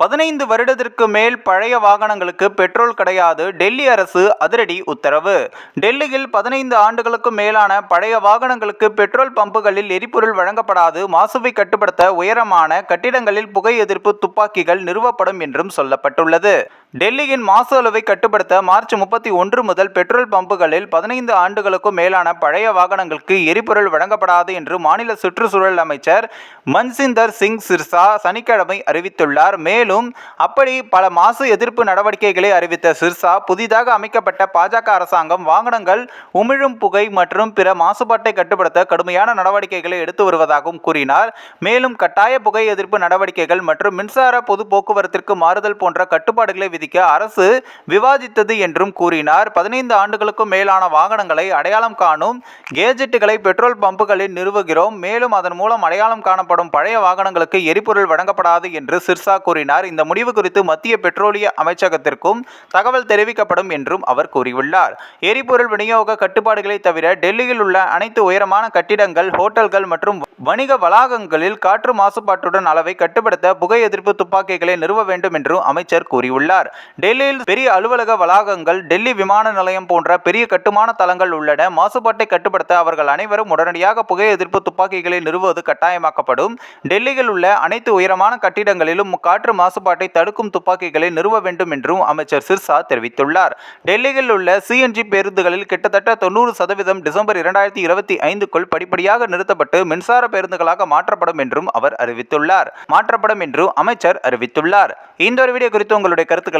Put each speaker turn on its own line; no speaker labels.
பதினைந்து வருடத்திற்கு மேல் பழைய வாகனங்களுக்கு பெட்ரோல் கிடையாது டெல்லி அரசு அதிரடி உத்தரவு. டெல்லியில் பதினைந்து ஆண்டுகளுக்கு மேலான பழைய வாகனங்களுக்கு பெட்ரோல் பம்புகளில் எரிபொருள் வழங்கப்படாது மாசுவை கட்டுப்படுத்த உயரமான கட்டிடங்களில் புகை எதிர்ப்பு துப்பாக்கிகள் நிறுவப்படும் என்றும் சொல்லப்பட்டுள்ளது. டெல்லியின் மாசு அளவை கட்டுப்படுத்த மார்ச் முப்பத்தி ஒன்று முதல் பெட்ரோல் பம்புகளில் பதினைந்து ஆண்டுகளுக்கும் மேலான பழைய வாகனங்களுக்கு எரிபொருள் வழங்கப்படாது என்று மாநில சுற்றுச்சூழல் அமைச்சர் மன்சிந்தர் சிங் சிர்சா சனிக்கிழமை அறிவித்துள்ளார். மேலும் அப்படி பல மாசு எதிர்ப்பு நடவடிக்கைகளை அறிவித்த சிர்சா புதிதாக அமைக்கப்பட்ட பாஜக அரசாங்கம் வாகனங்கள் உமிழும் புகை மற்றும் பிற மாசுபாட்டை கட்டுப்படுத்த கடுமையான நடவடிக்கைகளை எடுத்து வருவதாகவும் கூறினார். மேலும் கட்டாய புகை எதிர்ப்பு நடவடிக்கைகள் மற்றும் மின்சார பொது போக்குவரத்திற்கு மாறுதல் போன்ற கட்டுப்பாடுகளை விதிக்க அரசு விவாதித்தது என்றும் கூறினார். பதினைந்து ஆண்டுகளுக்கும் மேலான வாகனங்களை அடையாளம் காணும் கேஜெட்டுகளை பெட்ரோல் பம்புகளில் நிறுவுகிறோம். மேலும் அதன் மூலம் அடையாளம் காணப்படும் பழைய வாகனங்களுக்கு எரிபொருள் வழங்கப்படாது என்று சிர்சா கூறினார். இந்த முடிவு குறித்து மத்திய பெட்ரோலிய அமைச்சகத்திற்கும் தகவல் தெரிவிக்கப்படும் என்றும் அவர் கூறியுள்ளார். எரிபொருள் விநியோக கட்டுப்பாடுகளை தவிர டெல்லியில் உள்ள அனைத்து உயரமான கட்டிடங்கள் ஹோட்டல்கள் மற்றும் வணிக வளாகங்களில் காற்று மாசுபாட்டுடன் அளவை கட்டுப்படுத்த புகை எதிர்ப்பு துப்பாக்கிகளை நிறுவ வேண்டும் என்றும் அமைச்சர் கூறியுள்ளார். டெல்லியில் பெரிய அலுவலக வளாகங்கள் டெல்லி விமான நிலையம் போன்ற பெரிய கட்டுமான தளங்கள் உள்ளன. மாசுபாட்டை கட்டுப்படுத்த அவர்கள் அனைவரும் உடனடியாக புகை எதிர்ப்பு துப்பாக்கிகளை நிறுவுவது கட்டாயமாக்கப்படும். டெல்லியில் உள்ள அனைத்து உயரமான கட்டிடங்களிலும் காற்று மாசுபாட்டை தடுக்கும் துப்பாக்கிகளை நிறுவ வேண்டும் என்றும் அமைச்சர் சிர்சா தெரிவித்துள்ளார். டெல்லியில் உள்ள சிஎன்ஜி பேருந்துகளில் கிட்டத்தட்ட தொண்ணூறு சதவீதம் டிசம்பர் இரண்டாயிரத்தி இருபத்தி ஐந்துக்குள் படிப்படியாக நிறுத்தப்பட்டு மின்சார பேருந்துகளாக மாற்றப்படும் என்றும் அவர் அறிவித்துள்ளார். மாற்றப்படும் என்றும் அமைச்சர் அறிவித்துள்ளார். இந்த ஒரு வீடியோ குறித்து உங்களுடைய கருத்துக்களை